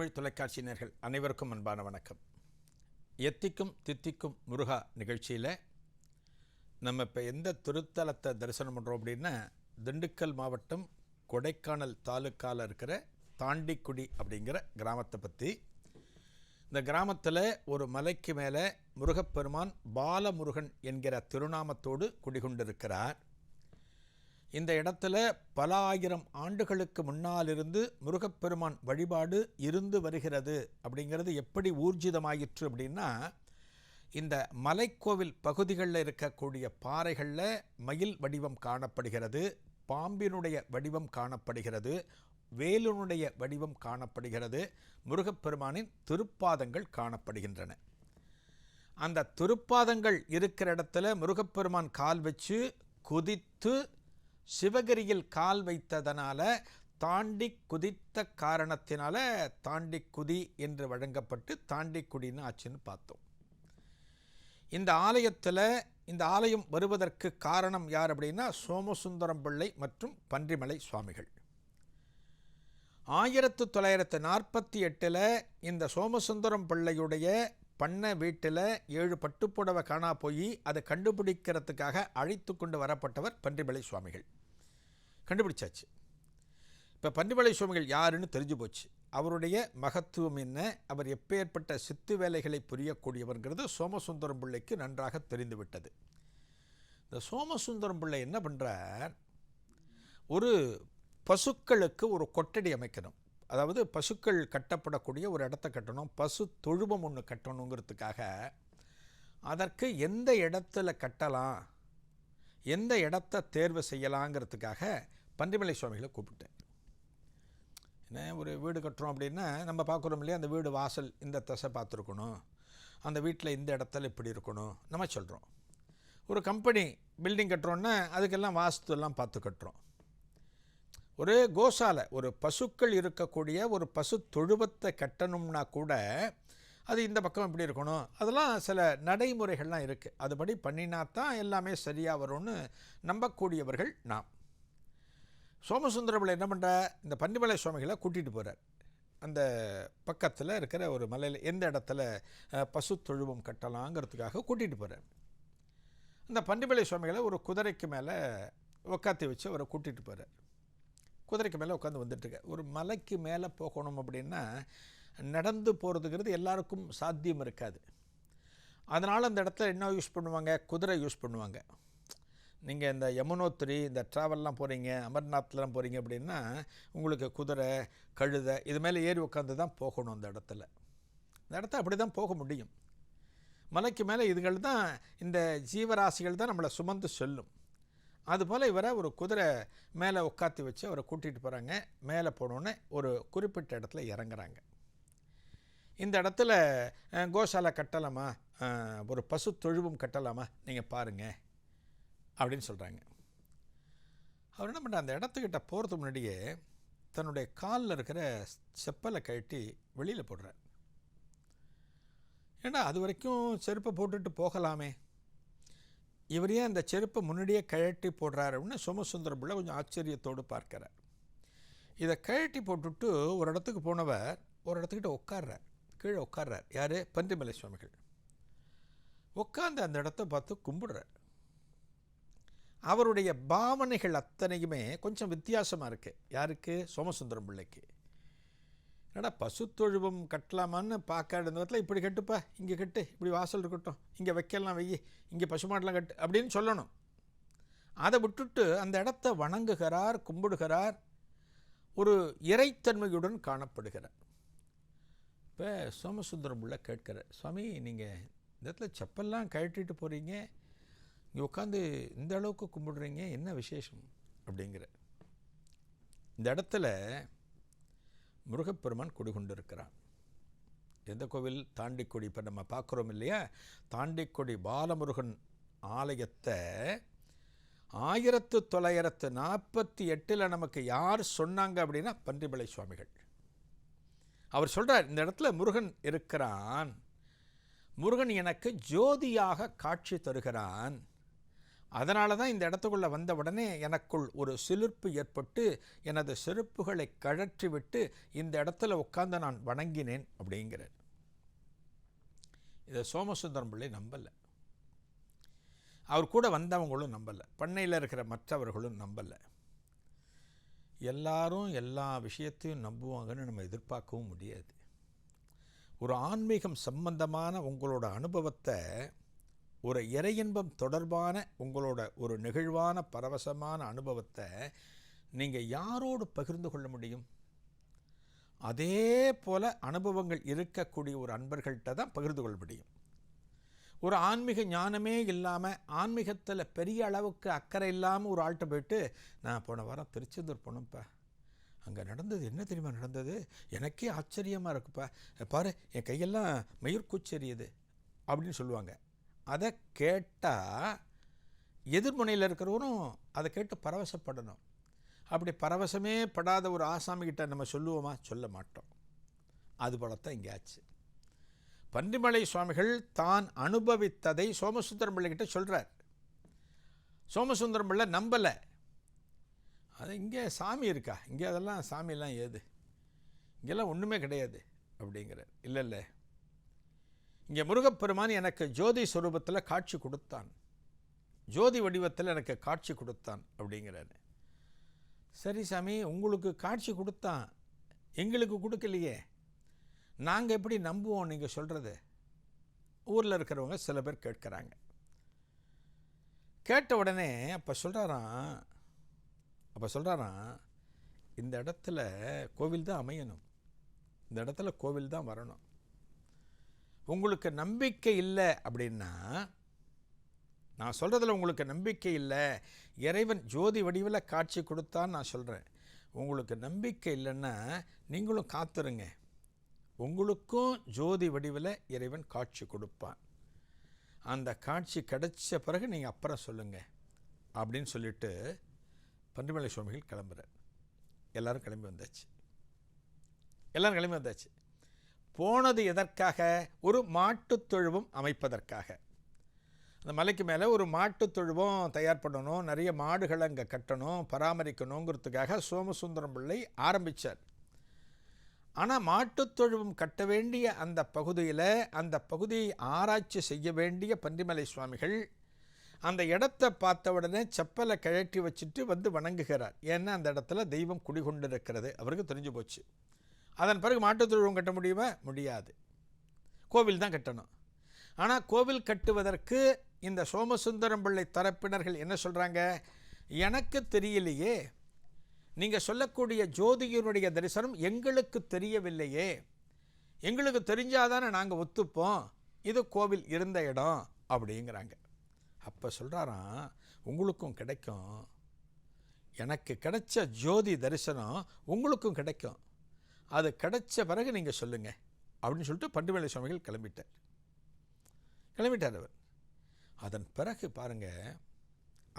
தமிழ் தொலைக்காட்சி நேர்கள் அனைவருக்கும் அன்பான வணக்கம். எத்திக்கும் தித்திக்கும் முருகா நிகழ்ச்சியில் நம்ம இப்போ எந்த திருத்தலத்தை தரிசனம் பண்ணுறோம் அப்படின்னா திண்டுக்கல் மாவட்டம் கொடைக்கானல் தாலுக்காவில் இருக்கிற தாண்டிக்குடி அப்படிங்கிற கிராமத்தை பற்றி இந்த கிராமத்தில் ஒரு மலைக்கு மேலே முருகப்பெருமான் பாலமுருகன் என்கிற திருநாமத்தோடு குடிகொண்டிருக்கிறார். இந்த இடத்துல பல ஆயிரம் ஆண்டுகளுக்கு முன்னாலிருந்து முருகப்பெருமான் வழிபாடு இருந்து வருகிறது அப்படிங்கிறது எப்படி ஊர்ஜிதமாயிற்று அப்படின்னா இந்த மலைக்கோவில் பகுதிகளில் இருக்கக்கூடிய பாறைகளில் மயில் வடிவம் காணப்படுகிறது பாம்பினுடைய வடிவம் காணப்படுகிறது வேலுனுடைய வடிவம் காணப்படுகிறது முருகப்பெருமானின் திருப்பாதங்கள் காணப்படுகின்றன. அந்த திருப்பாதங்கள் இருக்கிற இடத்துல முருகப்பெருமான் கால் வச்சு குதித்து சிவகிரியில் கால் வைத்ததனால தாண்டி குதித்த காரணத்தினால தாண்டி குதி என்று வழங்கப்பட்டு தாண்டி குடின்னு ஆச்சுன்னு பார்த்தோம். இந்த ஆலயத்தில் இந்த ஆலயம் வருவதற்கு காரணம் யார் அப்படின்னா சோமசுந்தரம் பிள்ளை மற்றும் பன்றிமலை சுவாமிகள். ஆயிரத்து தொள்ளாயிரத்து நாற்பத்தி எட்டில் இந்த சோமசுந்தரம் பிள்ளையுடைய பண்ண வீட்டில் ஏழு பட்டுப்புடவை காணா போய் அதை கண்டுபிடிக்கிறதுக்காக அழைத்து கொண்டு வரப்பட்டவர் பன்றிமலை சுவாமிகள். கண்டுபிடிச்சாச்சு. இப்போ பன்றிமலை சுவாமிகள் யாருன்னு தெரிஞ்சு போச்சு. அவருடைய மகத்துவம் என்ன? அவர் எப்பேற்பட்ட சித்து வேலைகளை புரியக்கூடியவர்கிறது சோமசுந்தரம் பிள்ளைக்கு நன்றாக தெரிந்துவிட்டது இந்த சோமசுந்தரம் பிள்ளை என்ன பண்ணுறார் ஒரு பசுக்களுக்கு ஒரு கொட்டடி அமைக்கணும். அதாவது பசுக்கள் கட்டப்படக்கூடிய ஒரு இடத்த கட்டணும் பசு தொழுவம் ஒன்று கட்டணுங்கிறதுக்காக அதற்கு எந்த இடத்துல கட்டலாம் எந்த இடத்த தேர்வு செய்யலாங்கிறதுக்காக பன்றிமலை சுவாமிகளை கூப்பிட்டேன். என்ன ஒரு வீடு கட்டுறோம் அப்படின்னா நம்ம பார்க்குறோம் இல்லையா அந்த வீடு வாசல் இந்த தசை பார்த்துருக்கணும் அந்த வீட்டில் இந்த இடத்துல இப்படி இருக்கணும் நம்ம சொல்கிறோம் ஒரு கம்பெனி பில்டிங் கட்டுறோன்னா அதுக்கெல்லாம் வாஸ்து எல்லாம் பார்த்து கட்டுறோம். ஒரு கோசாலை ஒரு பசுக்கள் இருக்கக்கூடிய ஒரு பசு தொழுவத்தை கட்டணும்னா கூட அது இந்த பக்கம் இப்படி இருக்கணும். அதெல்லாம் சில நடைமுறைகள்லாம் இருக்குது அதுபடி பண்ணினா தான் எல்லாமே சரியாக வரும்னு நம்பக்கூடியவர்கள் நாம். சோமசுந்தரபிள்ளை என்ன பண்ணுற இந்த பன்னிமலை சுவாமிகளை கூட்டிகிட்டு போகிறார் அந்த பக்கத்தில் இருக்கிற ஒரு மலையில் எந்த இடத்துல பசு தொழுவம் கட்டலாங்கிறதுக்காக கூட்டிகிட்டு போகிறார் அந்த பன்னிமலை சுவாமிகளை ஒரு குதிரைக்கு மேலே உக்காத்தி வச்சு அவரை கூட்டிகிட்டு போகிறார் குதிரைக்கு மேலே உட்காந்து வந்துட்டுருக்க. ஒரு மலைக்கு மேலே போகணும் அப்படின்னா நடந்து போகிறதுங்கிறது எல்லாருக்கும் சாத்தியம் இருக்காது. அதனால் அந்த இடத்துல என்ன யூஸ் பண்ணுவாங்க? குதிரை யூஸ் பண்ணுவாங்க. நீங்கள் இந்த யமுனோத்திரி இந்த ட்ராவல்லாம் போகிறீங்க அமர்நாத்லாம் போகிறீங்க அப்படின்னா உங்களுக்கு குதிரை கழுதை இது மேலே ஏறி உட்காந்து தான் போகணும் அந்த இடத்துல. இந்த இடத்த அப்படி தான் போக முடியும். மலைக்கு மேலே இதுகள் தான் இந்த ஜீவராசிகள் தான் நம்மளை சுமந்து செல்லும். அதுபோல் இவரை ஒரு குதிரை மேலே உட்காத்தி வச்சு அவரை கூட்டிகிட்டு போகிறாங்க. மேலே போனோன்னே ஒரு குறிப்பிட்ட இடத்துல இறங்குறாங்க. இந்த இடத்துல கோஷாலை கட்டலாமா? ஒரு பசு தொழுவும் கட்டலாமா? நீங்கள் பாருங்கள் அப்படின்னு சொல்கிறாங்க அவர் என்ன பண்ணுற அந்த இடத்துக்கிட்ட போகிறதுக்கு முன்னாடியே தன்னுடைய காலில் இருக்கிற செப்பலை கழட்டி வெளியில் போடுறார். ஏன்னா அது வரைக்கும் செருப்பை போட்டுட்டு போகலாமே. இவர் ஏன் அந்த செருப்பை முன்னாடியே கழட்டி போடுறாரு அப்படின்னு சோமசுந்தர பிள்ளை கொஞ்சம் ஆச்சரியத்தோடு பார்க்கிறார். இதை கழட்டி போட்டுட்டு ஒரு இடத்துக்கு போனவர் ஒரு இடத்துக்கிட்ட உட்கார்றார் கீழே உட்கார்றார். யார்? பன்றிமலை சுவாமிகள். உட்காந்து அந்த இடத்த பார்த்து கும்பிடுறார். அவருடைய பாவனைகள் அத்தனையுமே கொஞ்சம் வித்தியாசமாக இருக்குது யாருக்கு? சோமசுந்தரம் பிள்ளைக்கு என்னடா பசு தொழுவம் கட்டலாமான்னு பார்க்காத இடத்துல இப்படி கட்டுப்பா இங்கே கட்டு இப்படி வாசல் இருக்கட்டும் இங்கே வைக்கலாம் வெய்யி இங்கே பசுமாட்டெலாம் கட்டு அப்படின்னு சொல்லணும். அதை விட்டுட்டு அந்த இடத்த வணங்குகிறார் கும்பிடுகிறார் ஒரு இறைத்தன்மையுடன் காணப்படுகிறார். இப்போ சோமசுந்தரம் உள்ள கேட்கிறார் சுவாமி நீங்கள் இந்த இடத்துல செப்பல்லாம் கழட்டிட்டு போகிறீங்க இங்கே உட்காந்து இந்த அளவுக்கு கும்பிடுறீங்க என்ன விசேஷம்? அப்படிங்கிற இந்த இடத்துல முருகப்பெருமான் குடிகொண்டிருக்கிறான் எந்த கோவில்? தாண்டிக்கொடி. இப்போ நம்ம பார்க்குறோம் இல்லையா? தாண்டிக்கொடி பாலமுருகன் ஆலயத்தை ஆயிரத்து தொள்ளாயிரத்து நாற்பத்தி எட்டில் நமக்கு யார் சொன்னாங்க அப்படின்னா பன்றிமலை சுவாமிகள். அவர் சொல்கிறார் இந்த இடத்துல முருகன் இருக்கிறான். முருகன் எனக்கு ஜோதியாக காட்சி தருகிறான். அதனால தான் இந்த இடத்துக்குள்ளே வந்த உடனே எனக்குள் ஒரு சிலிர்ப்பு ஏற்பட்டு எனது செருப்புகளை கழற்றிவிட்டு இந்த இடத்துல உட்கார்ந்து நான் வணங்கினேன் அப்படிங்கிறார். இதை சோமசுந்தரம் பிள்ளை நம்பலை. அவர் கூட வந்தவங்களும் நம்பலை. பண்ணையில் இருக்கிற மற்றவர்களும் நம்பலை. எல்லாரும் எல்லா விஷயத்தையும் நம்புவாங்கன்னு நம்ம எதிர்பார்க்கவும் முடியாது. ஒரு ஆன்மீகம் சம்பந்தமான உங்களோட அனுபவத்தை ஒரு இறையின்பம் தொடர்பான உங்களோட ஒரு நெகிழ்வான பரவசமான அனுபவத்தை நீங்கள் யாரோடு பகிர்ந்து கொள்ள முடியும்? அதே போல அனுபவங்கள் இருக்கக்கூடிய ஒரு அன்பர்கள்ட்ட தான் பகிர்ந்து கொள்ள முடியும். ஒரு ஆன்மீக ஞானமே இல்லாமல் ஆன்மீகத்தில் பெரிய அளவுக்கு அக்கறை இல்லாமல் ஒரு ஆள்கிட்ட போயிட்டு நான் போன வாரம் திருச்செந்தூர் போனோம்ப்பா அங்கே நடந்தது என்ன தெரியுமா நடந்தது? எனக்கே ஆச்சரியமாக இருக்குப்பா. பாரு என் கையெல்லாம் மயிர் அப்படின்னு சொல்லுவாங்க. அதை கேட்டால் எதிர்முனையில் இருக்கிறவரும் அதை கேட்டு பரவசப்படணும். அப்படி பரவசமே படாத ஒரு ஆசாமிகிட்ட நம்ம சொல்லுவோமா? சொல்ல மாட்டோம். அதுபோலத்தான் இங்கே ஆச்சு. பன்றிமலை சுவாமிகள் தான் அனுபவித்ததை சோமசுந்தரம் பிள்ளைகிட்ட சொல்கிறார் சோமசுந்தரம் பிள்ளை நம்பலை. அது இங்கே சாமி இருக்கா? இங்கே அதெல்லாம் சாமியெல்லாம் ஏது? இங்கெல்லாம் ஒன்றுமே கிடையாது அப்படிங்கிறார். இல்லை இல்லை. இங்கே முருகப்பெருமான் எனக்கு ஜோதி ஸ்வரூபத்தில் காட்சி கொடுத்தான். ஜோதி வடிவத்தில் எனக்கு காட்சி கொடுத்தான் அப்படிங்கிறாரு. சரி சாமி உங்களுக்கு காட்சி கொடுத்தான். எங்களுக்கு கொடுக்கலையே. நாங்கள் எப்படி நம்புவோம் நீங்கள் சொல்கிறது ஊரில் இருக்கிறவங்க சில பேர் கேட்குறாங்க. கேட்ட உடனே அப்போ சொல்கிறாராம் அப்போ சொல்கிறாராம் இந்த இடத்துல கோவில் தான் அமையணும். இந்த இடத்துல கோவில் தான் வரணும். உங்களுக்கு நம்பிக்கை இல்லை அப்படின்னா நான் சொல்கிறதுல உங்களுக்கு நம்பிக்கை இல்லை. இறைவன் ஜோதி வடிவில் காட்சி கொடுத்தான்னு நான் சொல்கிறேன் உங்களுக்கு நம்பிக்கை இல்லைன்னா நீங்களும் காத்துருங்க. உங்களுக்கும் ஜோதி வடிவில் இறைவன் காட்சி கொடுப்பான். அந்த காட்சி கிடைச்ச பிறகு நீங்கள் அப்புறம் சொல்லுங்கள் அப்படின்னு சொல்லிட்டு பன்றிமலை சுவாமிகள் கிளம்புறார். எல்லோரும் கிளம்பி வந்தாச்சு. எல்லோரும் கிளம்பி வந்தாச்சு. போனது எதற்காக? ஒரு மாட்டுத் தொழுவம் அமைப்பதற்காக. அந்த மலைக்கு மேலே ஒரு மாட்டுத் தொழுவம் தயார் பண்ணணும். நிறைய மாடுகளை அங்கே கட்டணும் பராமரிக்கணுங்கிறதுக்காக சோமசுந்தரம் பிள்ளை ஆரம்பித்தார் ஆனால் மாட்டுத் தொழுவம் கட்ட வேண்டிய அந்த பகுதியில் அந்த பகுதியை ஆராய்ச்சி செய்ய வேண்டிய பன்றிமலை சுவாமிகள் அந்த இடத்த பார்த்த உடனே செப்பலை கழட்டி வச்சுட்டு வந்து வணங்குகிறார். ஏன்னா அந்த இடத்துல தெய்வம் குடிகொண்டிருக்கிறது. அவருக்கு தெரிஞ்சு போச்சு. அதன் பிறகு மாட்டுத் தொழுவம் கட்ட முடியுமா? முடியாது. கோவில் தான் கட்டணும். ஆனால் கோவில் கட்டுவதற்கு இந்த சோமசுந்தரம் பிள்ளை தரப்பினர்கள் என்ன சொல்கிறாங்க எனக்கு தெரியலையே. நீங்கள் சொல்லக்கூடிய ஜோதியினுடைய தரிசனம் எங்களுக்கு தெரியவில்லையே. எங்களுக்கு தெரிஞ்சாதானே நாங்கள் ஒத்துப்போம். இது கோவில் இருந்த இடம் அப்படிங்கிறாங்க. அப்போ சொல்கிறாராம் உங்களுக்கும் கிடைக்கும். எனக்கு கிடைச்ச ஜோதி தரிசனம் உங்களுக்கும் கிடைக்கும். அது கிடைச்ச பிறகு நீங்கள் சொல்லுங்கள் அப்படின்னு சொல்லிட்டு பண்டுமலை சுவாமிகள் கிளம்பிட்டார். கிளம்பிட்டார் அவர். அதன் பிறகு பாருங்க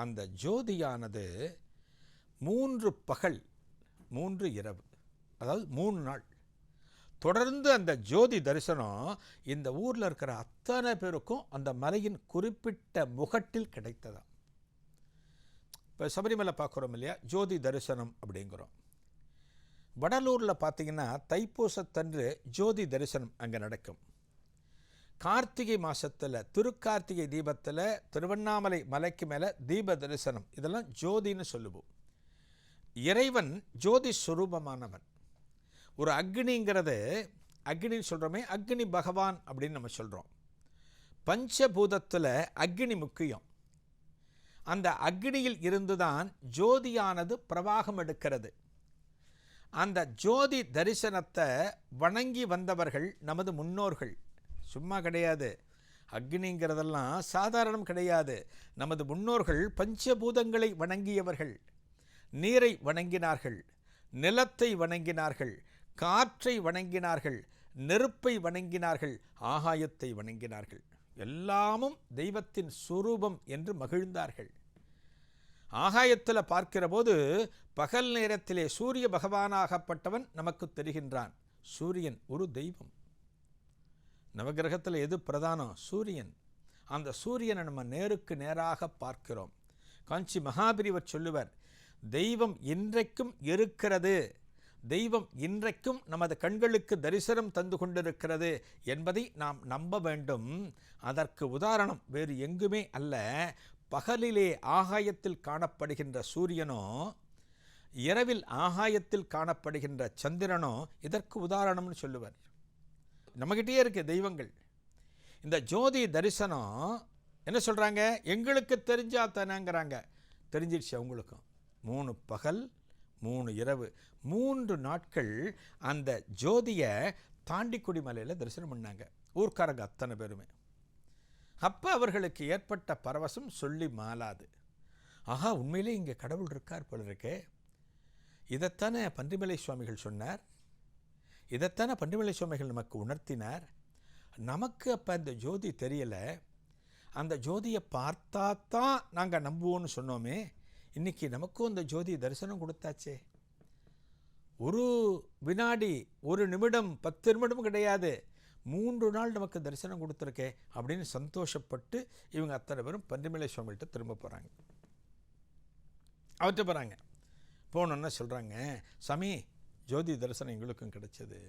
அந்த ஜோதியானது மூன்று பகல் மூன்று இரவு அதாவது மூணு நாள். தொடர்ந்து அந்த ஜோதி தரிசனம் இந்த ஊரில் இருக்கிற அத்தனை பேருக்கும் அந்த மலையின் குறிப்பிட்ட முகட்டில் கிடைத்ததாம். இப்போ சபரிமலை பார்க்குறோம் இல்லையா? ஜோதி தரிசனம் அப்படிங்கிறோம். வடலூரில் பார்த்தீங்கன்னா தைப்பூசத்தன்று ஜோதி தரிசனம் அங்கே நடக்கும். கார்த்திகை மாதத்தில் திருக்கார்த்திகை தீபத்தில் திருவண்ணாமலை மலைக்கு மேலே தீப தரிசனம். இதெல்லாம் ஜோதின்னு சொல்லுவோம். இறைவன் ஜோதி சுரூபமானவன். ஒரு அக்னிங்கிறது அக்னின்னு சொல்கிறோமே அக்னி பகவான் அப்படின்னு நம்ம சொல்கிறோம் பஞ்சபூதத்தில் அக்னி முக்கியம். அந்த அக்னியில் இருந்துதான் ஜோதியானது பிரவாகம் எடுக்கிறது. அந்த ஜோதி தரிசனத்தை வணங்கி வந்தவர்கள் நமது முன்னோர்கள். சும்மா கிடையாது. அக்னிங்கிறதெல்லாம் சாதாரணம் கிடையாது. நமது முன்னோர்கள் பஞ்சபூதங்களை வணங்கியவர்கள். நீரை வணங்கினார்கள் நிலத்தை வணங்கினார்கள் காற்றை வணங்கினார்கள் நெருப்பை வணங்கினார்கள் ஆகாயத்தை வணங்கினார்கள். எல்லாமும் தெய்வத்தின் சுரூபம் என்று மகிழ்ந்தார்கள். ஆகாயத்தில் பார்க்கிறபோது பகல் நேரத்திலே சூரிய பகவானாகப்பட்டவன் நமக்கு தெரிகின்றான். சூரியன் ஒரு தெய்வம். நவகிரகத்தில் எது பிரதானம்? சூரியன். அந்த சூரியனை நம்ம நேருக்கு நேராக பார்க்கிறோம். காஞ்சி மகாபிரிவர் சொல்லுவர் தெய்வம் இன்றைக்கும் இருக்கிறது. தெய்வம் இன்றைக்கும் நமது கண்களுக்கு தரிசனம் தந்து கொண்டிருக்கிறது என்பதை நாம் நம்ப வேண்டும். அதற்கு உதாரணம் வேறு எங்குமே அல்ல. பகலிலே ஆகாயத்தில் காணப்படுகின்ற சூரியனோ இரவில் ஆகாயத்தில் காணப்படுகின்ற சந்திரனோ இதற்கு உதாரணம்னு சொல்லுவார். நம்மகிட்டே இருக்கு தெய்வங்கள். இந்த ஜோதி தரிசனம் என்ன சொல்கிறாங்க எங்களுக்கு தெரிஞ்சா தானேங்கிறாங்க. தெரிஞ்சிடுச்சு அவங்களுக்கும். மூணு பகல் மூணு இரவு மூன்று நாட்கள் அந்த ஜோதியை தாண்டிக்குடி மலையில் தரிசனம் பண்ணாங்க. ஊர்க்காரங்க அத்தனை பேருமே. அப்போ அவர்களுக்கு ஏற்பட்ட பரவசம் சொல்லி மாலாது. ஆஹா உண்மையிலே இங்கே கடவுள் இருக்கார் போல இருக்கே இதைத்தானே பன்றிமலை சுவாமிகள் சொன்னார்? இதைத்தானே பன்றிமலை சுவாமிகள் நமக்கு உணர்த்தினார்? நமக்கு அப்போ அந்த ஜோதி தெரியலை. அந்த ஜோதியை பார்த்தா தான் நாங்கள் நம்புவோன்னு சொன்னோமே. இன்றைக்கி நமக்கும் அந்த ஜோதி தரிசனம் கொடுத்தாச்சே. ஒரு வினாடி ஒரு நிமிடம் பத்து நிமிடம் கிடையாது. மூன்று நாள் நமக்கு தரிசனம் கொடுத்துருக்கே அப்படின்னு சந்தோஷப்பட்டு இவங்க அத்தனை பேரும் பன்றிமலை சுவாமிகிட்ட திரும்ப போகிறாங்க அவர்கிட்ட போகிறாங்க போனோன்னா சொல்கிறாங்க சாமி ஜோதி தரிசனம் எங்களுக்கும் கிடைச்சது.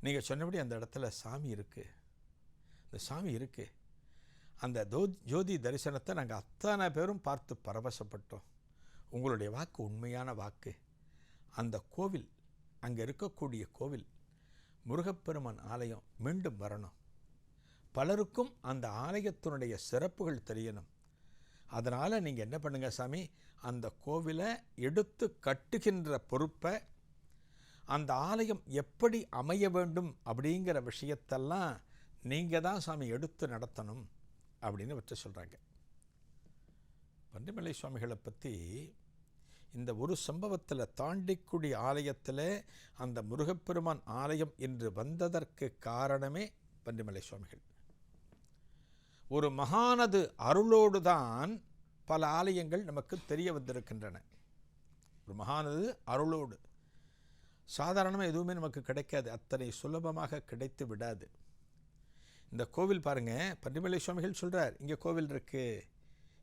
நீங்கள் சொன்னபடி அந்த இடத்துல சாமி இருக்குது அந்த சாமி இருக்குது அந்த தோ ஜோதி தரிசனத்தை நாங்கள் அத்தனை பேரும் பார்த்து பரவசப்பட்டோம். உங்களுடைய வாக்கு உண்மையான வாக்கு. அந்த கோவில் அங்கே இருக்கக்கூடிய கோவில் முருகப்பெருமான் ஆலயம் மீண்டும் வரணும். பலருக்கும் அந்த ஆலயத்தினுடைய சிறப்புகள் தெரியணும். அதனால் நீங்கள் என்ன பண்ணுங்கள் சாமி அந்த கோவிலை எடுத்து கட்டுகின்ற பொறுப்பை அந்த ஆலயம் எப்படி அமைய வேண்டும் அப்படிங்கிற விஷயத்தெல்லாம் நீங்கள் தான் சாமி எடுத்து நடத்தணும் அப்படின்னு வச்சு சொல்கிறாங்க பண்டிமலை சுவாமிகளை பற்றி இந்த ஒரு சம்பவத்தில் தாண்டிக்குடி ஆலயத்தில் அந்த முருகப்பெருமான் ஆலயம் என்று வந்ததற்கு காரணமே பண்டிமலை சுவாமிகள். ஒரு மகானது அருளோடு தான் பல ஆலயங்கள் நமக்கு தெரிய வந்திருக்கின்றன. ஒரு மகானது அருளோடு சாதாரணமாக எதுவுமே நமக்கு கிடைக்காது அத்தனை சுலபமாக கிடைத்து விடாது. இந்த கோவில் பாருங்கள் பன்னிமலை சுவாமிகள் சொல்கிறார் இங்கே கோவில் இருக்குது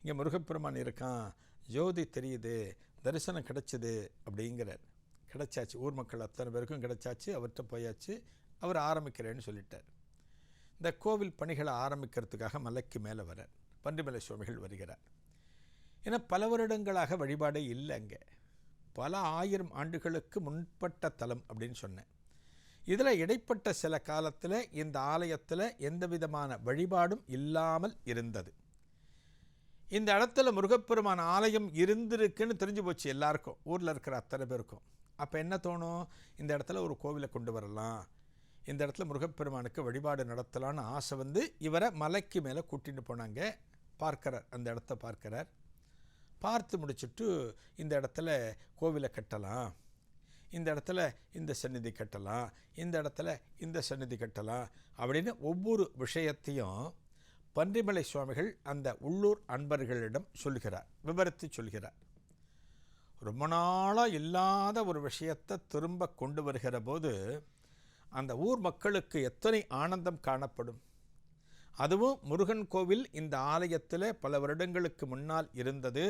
இங்கே முருகப்பெருமான் இருக்கான் ஜோதி தெரியுது தரிசனம் கிடைச்சது அப்படிங்கிறார். கிடைச்சாச்சு. ஊர் மக்கள் அத்தனை பேருக்கும் கிடைச்சாச்சு. அவர்கிட்ட போயாச்சு. அவர் ஆரம்பிக்கிறேன்னு சொல்லிட்டார். இந்த கோவில் பணிகளை ஆரம்பிக்கிறதுக்காக மலைக்கு மேலே வரார் பன்றிமலை சுவாமிகள் வருகிறார். ஏன்னா பல வருடங்களாக வழிபாடே இல்லை அங்கே. பல ஆயிரம் ஆண்டுகளுக்கு முன்பட்ட தலம் அப்படின்னு சொன்னேன். இதில் இடைப்பட்ட சில காலத்தில் இந்த ஆலயத்தில் எந்த விதமான வழிபாடும் இல்லாமல் இருந்தது. இந்த இடத்துல முருகப்பெருமான் ஆலயம் இருந்திருக்குன்னு தெரிஞ்சு போச்சு எல்லாருக்கும். ஊரில் இருக்கிற அத்தனை பேருக்கும். அப்போ என்ன தோணும்? இந்த இடத்துல ஒரு கோவிலை கொண்டு வரலாம். இந்த இடத்துல முருகப்பெருமானுக்கு வழிபாடு நடத்தலான்னு ஆசை வந்து இவரை மலைக்கு மேலே கூட்டின்னு போனாங்க. பார்க்கிறார் அந்த இடத்த பார்க்கிறார். பார்த்து முடிச்சுட்டு இந்த இடத்துல கோவிலை கட்டலாம். இந்த இடத்துல இந்த சந்நிதி கட்டலாம். இந்த இடத்துல இந்த சந்நிதி கட்டலாம் அப்படின்னு ஒவ்வொரு விஷயத்தையும் பன்றிமலை சுவாமிகள் அந்த உள்ளூர் அன்பர்களிடம் சொல்கிறார் விவரித்து சொல்கிறார். ரொம்ப நாளாக இல்லாத ஒரு விஷயத்தை திரும்ப கொண்டு வருகிற போது அந்த ஊர் மக்களுக்கு எத்தனை ஆனந்தம் காணப்படும். அதுவும் முருகன் கோவில் இந்த ஆலயத்தில் பல வருடங்களுக்கு முன்னால் இருந்தது.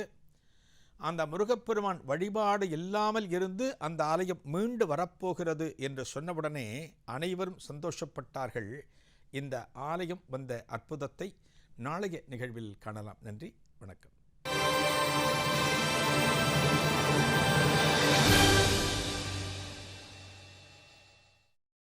அந்த முருகப்பெருமான் வழிபாடு இல்லாமல் இருந்து அந்த ஆலயம் மீண்டு வரப்போகிறது என்று சொன்னவுடனே அனைவரும் சந்தோஷப்பட்டார்கள். இந்த ஆலயம் வந்த அற்புதத்தை நாளைய நிகழ்வில் காணலாம். நன்றி வணக்கம்.